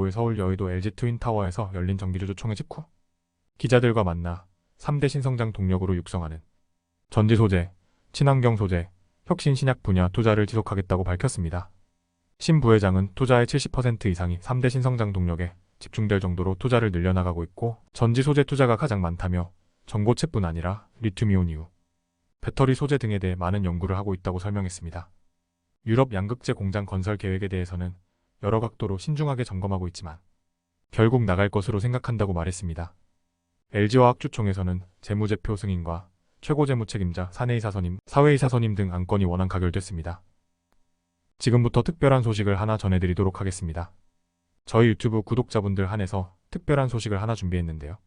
5일 서울 여의도 LG 트윈타워에서 열린 정기주주 총회 직후 기자들과 만나 3대 신성장 동력으로 육성하는 전지 소재, 친환경 소재, 혁신 신약 분야 투자를 지속하겠다고 밝혔습니다. 신 부회장은 투자의 70% 이상이 3대 신성장 동력에 집중될 정도로 투자를 늘려나가고 있고 전지 소재 투자가 가장 많다며 전고체뿐 아니라 리튬이온 이후 배터리 소재 등에 대해 많은 연구를 하고 있다고 설명했습니다. 유럽 양극재 공장 건설 계획에 대해서는 여러 각도로 신중하게 점검하고 있지만 결국 나갈 것으로 생각한다고 말했습니다. LG화학주총에서는 재무제표 승인과 최고재무책임자, 사내이사선임, 사회이사선임 등 안건이 원안 가결됐습니다. 지금부터 특별한 소식을 하나 전해드리도록 하겠습니다. 저희 유튜브 구독자분들 한해서 특별한 소식을 하나 준비했는데요.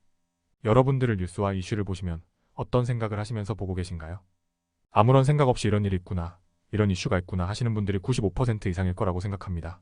여러분들을 뉴스와 이슈를 보시면 어떤 생각을 하시면서 보고 계신가요? 아무런 생각 없이 이런 일이 있구나, 이런 이슈가 있구나 하시는 분들이 95% 이상일 거라고 생각합니다.